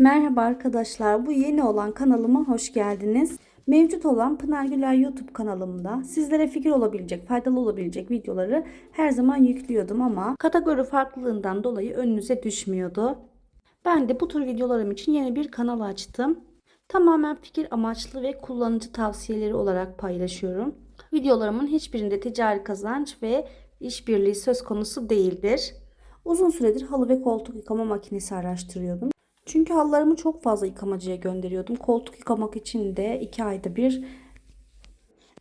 Merhaba arkadaşlar. Bu yeni olan kanalıma hoş geldiniz. Mevcut olan Pınar Güler YouTube kanalımda sizlere fikir olabilecek, faydalı olabilecek videoları her zaman yüklüyordum ama kategori farklılığından dolayı önünüze düşmüyordu. Ben de bu tür videolarım için yeni bir kanal açtım. Tamamen fikir amaçlı ve kullanıcı tavsiyeleri olarak paylaşıyorum. Videolarımın hiçbirinde ticari kazanç ve işbirliği söz konusu değildir. Uzun süredir halı ve koltuk yıkama makinesi araştırıyordum. Çünkü halılarımı çok fazla yıkamacıya gönderiyordum. Koltuk yıkamak için de 2 ayda bir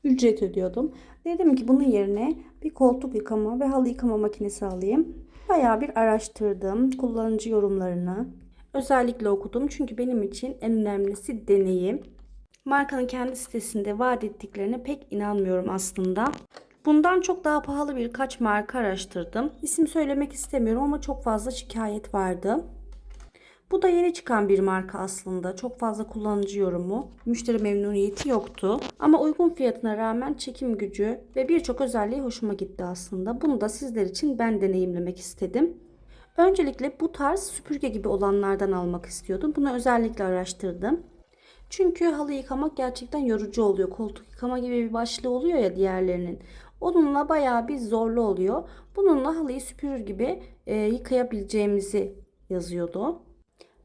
ücret ödüyordum. Dedim ki bunun yerine bir koltuk yıkama ve halı yıkama makinesi alayım. Bayağı bir araştırdım. Kullanıcı yorumlarını özellikle okudum. Çünkü benim için en önemlisi deneyim. Markanın kendi sitesinde vaat ettiklerine pek inanmıyorum aslında. Bundan çok daha pahalı birkaç marka araştırdım. İsim söylemek istemiyorum ama çok fazla şikayet vardı. Bu da yeni çıkan bir marka aslında. Çok fazla kullanıcı yorumu, müşteri memnuniyeti yoktu. Ama uygun fiyatına rağmen çekim gücü ve birçok özelliği hoşuma gitti aslında. Bunu da sizler için ben deneyimlemek istedim. Öncelikle bu tarz süpürge gibi olanlardan almak istiyordum. Bunu özellikle araştırdım. Çünkü halı yıkamak gerçekten yorucu oluyor. Koltuk yıkama gibi bir başlığı oluyor ya diğerlerinin. Onunla bayağı bir zorlu oluyor. Bununla halıyı süpürür gibi e, yıkayabileceğimizi yazıyordu.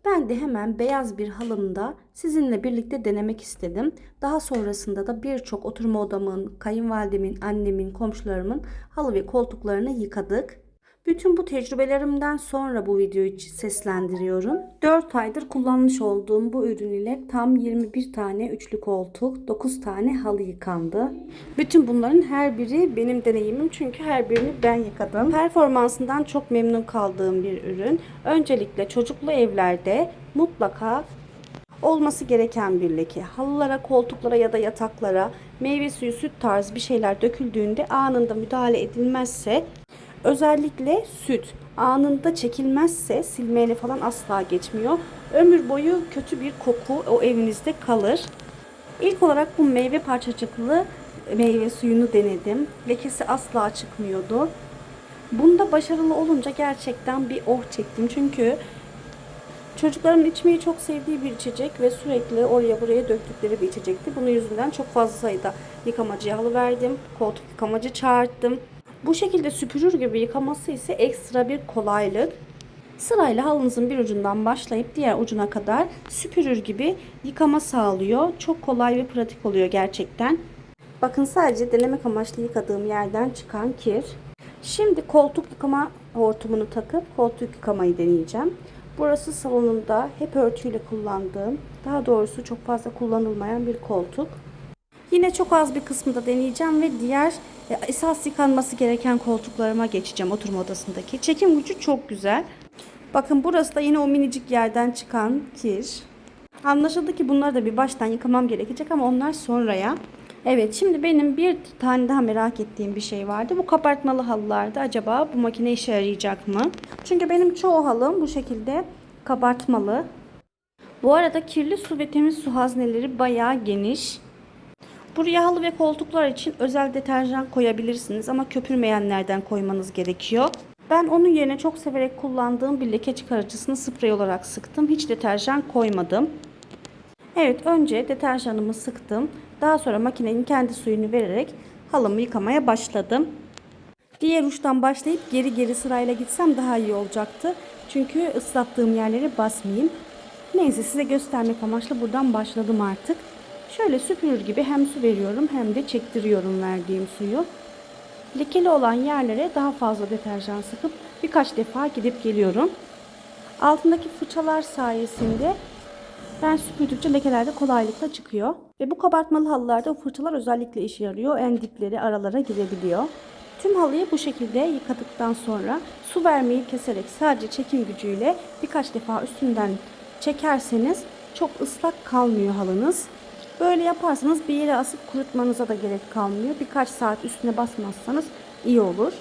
Ben de hemen beyaz bir halımda sizinle birlikte denemek istedim. Daha sonrasında da birçok oturma odamın, kayınvalidemin, annemin, komşularımın halı ve koltuklarını yıkadık. Bütün bu tecrübelerimden sonra bu videoyu seslendiriyorum. 4 aydır kullanmış olduğum bu ürün ile tam 21 tane üçlü koltuk, 9 tane halı yıkandı. Bütün bunların her biri benim deneyimim çünkü her birini ben yıkadım. Performansından çok memnun kaldığım bir ürün. Öncelikle çocuklu evlerde mutlaka olması gereken bir leke. Halılara, koltuklara ya da yataklara meyve suyu, süt tarzı bir şeyler döküldüğünde anında müdahale edilmezse Özellikle süt anında çekilmezse silmeyle falan asla geçmiyor. Ömür boyu kötü bir koku o evinizde kalır. İlk olarak bu meyve parçacıklı meyve suyunu denedim. Lekesi asla çıkmıyordu. Bunda başarılı olunca gerçekten bir oh çektim. Çünkü çocuklarımın içmeyi çok sevdiği bir içecek ve sürekli oraya buraya döktükleri bir içecekti. Bunun yüzünden çok fazla sayıda yıkamacıya halı verdim. Koltuk yıkamacı çağırttım. Bu şekilde süpürür gibi yıkaması ise ekstra bir kolaylık. Sırayla halınızın bir ucundan başlayıp diğer ucuna kadar süpürür gibi yıkama sağlıyor. Çok kolay ve pratik oluyor gerçekten. Bakın sadece denemek amaçlı yıkadığım yerden çıkan kir. Şimdi koltuk yıkama hortumunu takıp koltuk yıkamayı deneyeceğim. Burası salonumda hep örtüyle kullandığım, daha doğrusu çok fazla kullanılmayan bir koltuk. Yine çok az bir kısmında deneyeceğim ve diğer e, esas yıkanması gereken koltuklarıma geçeceğim oturma odasındaki. Çekim gücü çok güzel. Bakın burası da yine o minicik yerden çıkan kir. Anlaşıldı ki bunları da bir baştan yıkamam gerekecek ama onlar sonraya. Evet şimdi benim bir tane daha merak ettiğim bir şey vardı. Bu kabartmalı halılarda acaba bu makine işe yarayacak mı? Çünkü benim çoğu halım bu şekilde kabartmalı. Bu arada kirli su ve temiz su hazneleri bayağı geniş. Buraya halı ve koltuklar için özel deterjan koyabilirsiniz ama köpürmeyenlerden koymanız gerekiyor. Ben onun yerine çok severek kullandığım bir leke çıkarıcısını sprey olarak sıktım. Hiç deterjan koymadım. Evet önce deterjanımı sıktım. Daha sonra makinenin kendi suyunu vererek halımı yıkamaya başladım. Diğer uçtan başlayıp geri geri sırayla gitsem daha iyi olacaktı. Çünkü ıslattığım yerleri basmayayım. Neyse size göstermek amaçlı buradan başladım artık. Şöyle süpürür gibi hem su veriyorum hem de çektiriyorum verdiğim suyu. Lekeli olan yerlere daha fazla deterjan sıkıp birkaç defa gidip geliyorum. Altındaki fırçalar sayesinde ben süpürdükçe lekeler de kolaylıkla çıkıyor. Ve bu kabartmalı halılarda fırçalar özellikle işe yarıyor. En dipleri aralara girebiliyor. Tüm halıyı bu şekilde yıkadıktan sonra su vermeyi keserek sadece çekim gücüyle birkaç defa üstünden çekerseniz çok ıslak kalmıyor halınız. Böyle yaparsanız bir yere asıp kurutmanıza da gerek kalmıyor. Birkaç saat üstüne basmazsanız iyi olur.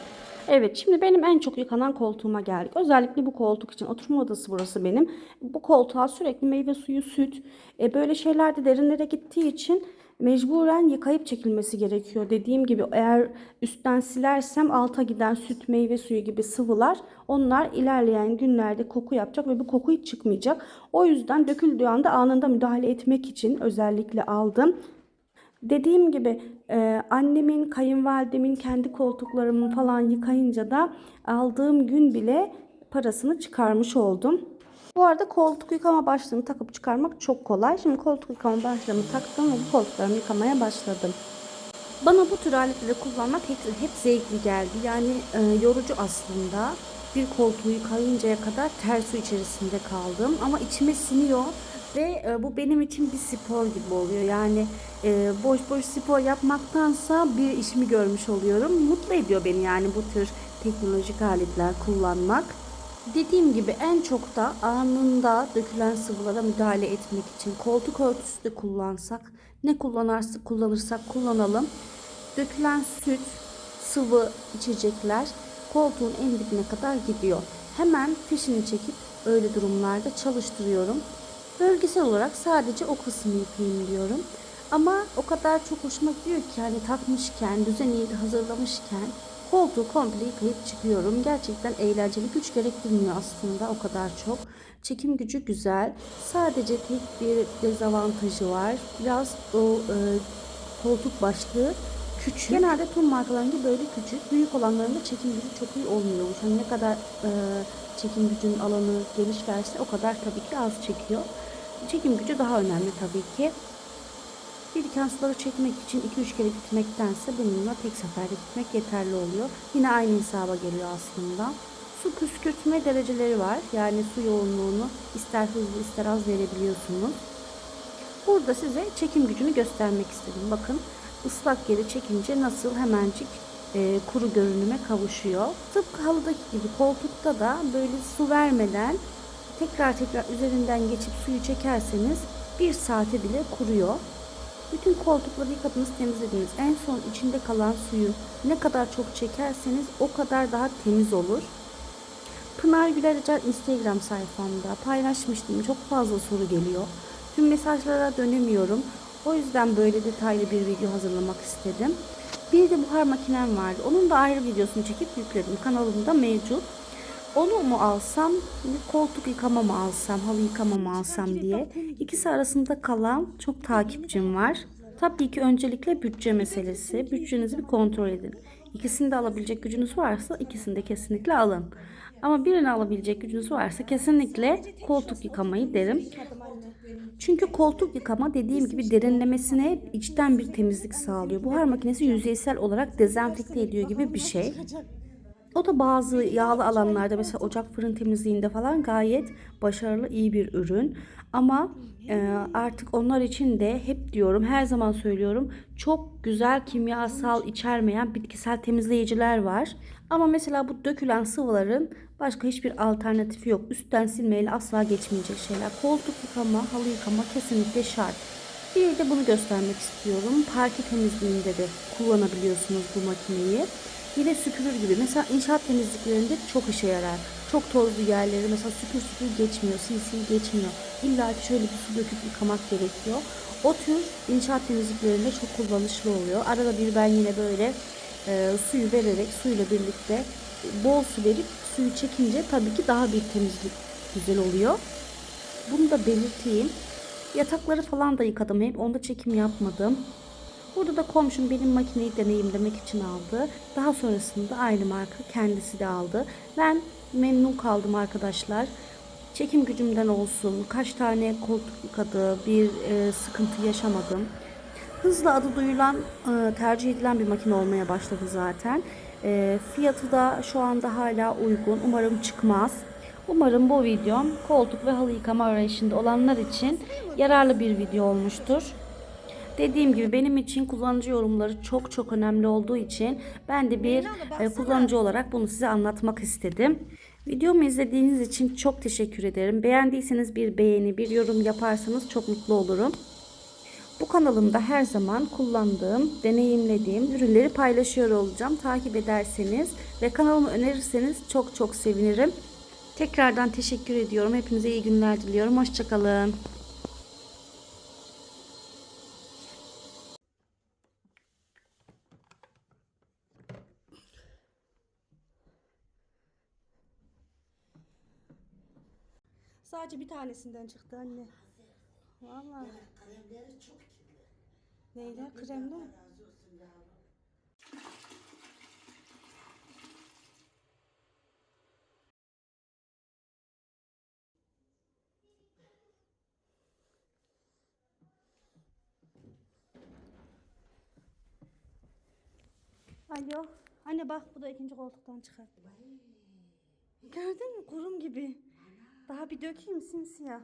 Evet şimdi benim en çok yıkanan koltuğuma geldik. Özellikle bu koltuk için oturma odası burası benim. Bu koltuğa sürekli meyve suyu, süt e, böyle şeyler de derinlere gittiği için mecburen yıkayıp çekilmesi gerekiyor. Dediğim gibi eğer üstten silersem alta giden süt, meyve suyu gibi sıvılar onlar ilerleyen günlerde koku yapacak ve bu koku hiç çıkmayacak. O yüzden döküldüğü anda anında müdahale etmek için özellikle aldım. Dediğim gibi e, annemin, kayınvalidemin kendi koltuklarımı falan yıkayınca da aldığım gün bile parasını çıkarmış oldum. Bu arada koltuk yıkama başlığını takıp çıkarmak çok kolay. Şimdi koltuk yıkama başlığımı taktım ve bu koltuklarımı yıkamaya başladım. Bana bu tür aletleri kullanmak hep, hep zevkli geldi. Yani e, yorucu aslında. Bir koltuğu yıkayıncaya kadar ter su içerisinde kaldım. Ama içime siniyor ve e, bu benim için bir spor gibi oluyor. Yani e, boş boş spor yapmaktansa bir işimi görmüş oluyorum. Mutlu ediyor beni yani bu tür teknolojik aletler kullanmak. Dediğim gibi en çok da anında dökülen sıvılara müdahale etmek için koltuk örtüsü de kullansak, ne kullanarsak kullanırsak kullanalım. Dökülen süt, sıvı içecekler koltuğun en dibine kadar gidiyor. Hemen fişini çekip öyle durumlarda çalıştırıyorum. Bölgesel olarak sadece o kısmı yıkayayım diyorum. Ama o kadar çok hoşuma gidiyor ki hani takmışken, düzeni hazırlamışken koltuğu komple yıkayıp çıkıyorum. Gerçekten eğlenceli. Güç gerektirmiyor aslında o kadar çok. Çekim gücü güzel. Sadece tek bir dezavantajı var. Biraz o e, koltuk başlığı küçük. Genelde tüm markalarında böyle küçük. Büyük olanlarında çekim gücü çok iyi olmuyormuş. Hani ne kadar e, çekim gücünün alanı geniş verse o kadar tabii ki az çekiyor. Çekim gücü daha önemli tabii ki. Biriken suları çekmek için 2-3 kere gitmektense bununla tek seferde gitmek yeterli oluyor. Yine aynı hesaba geliyor aslında. Su püskürtme dereceleri var. Yani su yoğunluğunu ister hızlı ister az verebiliyorsunuz. Burada size çekim gücünü göstermek istedim. Bakın ıslak yeri çekince nasıl hemencik e, kuru görünüme kavuşuyor. Tıpkı halıdaki gibi koltukta da böyle su vermeden tekrar tekrar üzerinden geçip suyu çekerseniz bir saate bile kuruyor. Bütün koltukları yıkadınız, temizlediniz. En son içinde kalan suyu ne kadar çok çekerseniz o kadar daha temiz olur. Pınar Güler Acar Instagram sayfamda paylaşmıştım. Çok fazla soru geliyor. Tüm mesajlara dönemiyorum. O yüzden böyle detaylı bir video hazırlamak istedim. Bir de buhar makinem vardı. Onun da ayrı videosunu çekip yükledim. Kanalımda mevcut. Onu mu alsam, koltuk yıkama mı alsam, halı yıkama mı alsam diye. İkisi arasında kalan çok takipçim var. Tabii ki öncelikle bütçe meselesi. Bütçenizi bir kontrol edin. İkisini de alabilecek gücünüz varsa ikisini de kesinlikle alın. Ama birini alabilecek gücünüz varsa kesinlikle koltuk yıkamayı derim. Çünkü koltuk yıkama dediğim gibi derinlemesine içten bir temizlik sağlıyor. Buhar makinesi yüzeysel olarak dezenfekte ediyor gibi bir şey. O da bazı yağlı alanlarda mesela ocak fırın temizliğinde falan gayet başarılı iyi bir ürün. Ama e, artık onlar için de hep diyorum her zaman söylüyorum çok güzel kimyasal içermeyen bitkisel temizleyiciler var. Ama mesela bu dökülen sıvıların başka hiçbir alternatifi yok. Üstten silmeyle asla geçmeyecek şeyler. Koltuk yıkama, halı yıkama kesinlikle şart. Bir de bunu göstermek istiyorum. Parke temizliğinde de kullanabiliyorsunuz bu makineyi. Yine süpürür gibi. Mesela inşaat temizliklerinde çok işe yarar. Çok tozlu yerleri mesela süpür süpür geçmiyor, sil sil geçmiyor. İlla ki şöyle bir su döküp yıkamak gerekiyor. O tür inşaat temizliklerinde çok kullanışlı oluyor. Arada bir ben yine böyle e, suyu vererek suyla birlikte bol su verip suyu çekince tabii ki daha bir temizlik güzel oluyor. Bunu da belirteyim. Yatakları falan da yıkadım hep. Onda çekim yapmadım. Burada da komşum benim makineyi deneyimlemek için aldı. Daha sonrasında aynı marka kendisi de aldı. Ben memnun kaldım arkadaşlar. Çekim gücümden olsun, kaç tane koltuk yıkadı, bir e, sıkıntı yaşamadım. Hızla adı duyulan, e, tercih edilen bir makine olmaya başladı zaten. E, fiyatı da şu anda hala uygun. Umarım çıkmaz. Umarım bu videom koltuk ve halı yıkama arayışında olanlar için yararlı bir video olmuştur. Dediğim gibi benim için kullanıcı yorumları çok çok önemli olduğu için ben de bir e, kullanıcı olarak bunu size anlatmak istedim. Videomu izlediğiniz için çok teşekkür ederim. Beğendiyseniz bir beğeni, bir yorum yaparsanız çok mutlu olurum. Bu kanalımda her zaman kullandığım, deneyimlediğim ürünleri paylaşıyor olacağım. Takip ederseniz ve kanalımı önerirseniz çok çok sevinirim. Tekrardan teşekkür ediyorum. Hepinize iyi günler diliyorum. Hoşçakalın. Sadece bir tanesinden çıktı anne. Vallahi. Kremleri çok kirli. Razı olsun yavrum. Alo. Anne bak bu da ikinci koltuktan çıkar. Gördün mü kurum gibi. Daha bir dökeyim simsiyah.